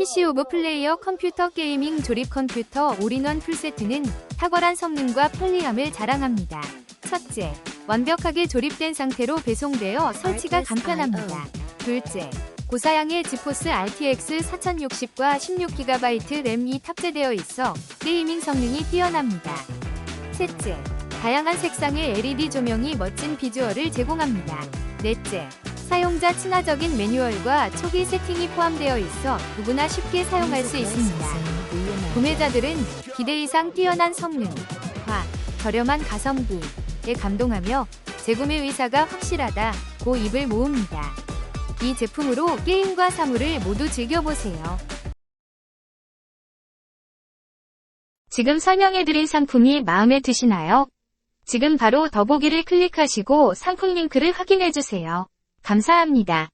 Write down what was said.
PC 오브 플레이어 컴퓨터 게이밍 조립 컴퓨터 올인원 풀세트는 탁월한 성능과 편리함을 자랑합니다. 첫째, 완벽하게 조립된 상태로 배송되어 설치가 간편합니다. 둘째, 고사양의 지포스 RTX 4060과 16GB 램이 탑재되어 있어 게이밍 성능이 뛰어납니다. 셋째, 다양한 색상의 LED 조명이 멋진 비주얼을 제공합니다. 넷째, 사용자 친화적인 매뉴얼과 초기 세팅이 포함되어 있어 누구나 쉽게 사용할 수 있습니다. 구매자들은 기대 이상 뛰어난 성능, 화, 저렴한 가성비에 감동하며 재구매 의사가 확실하다 고 입을 모읍니다. 이 제품으로 게임과 사물을 모두 즐겨보세요. 지금 설명해드린 상품이 마음에 드시나요? 지금 바로 더보기를 클릭하시고 상품 링크를 확인해주세요. 감사합니다.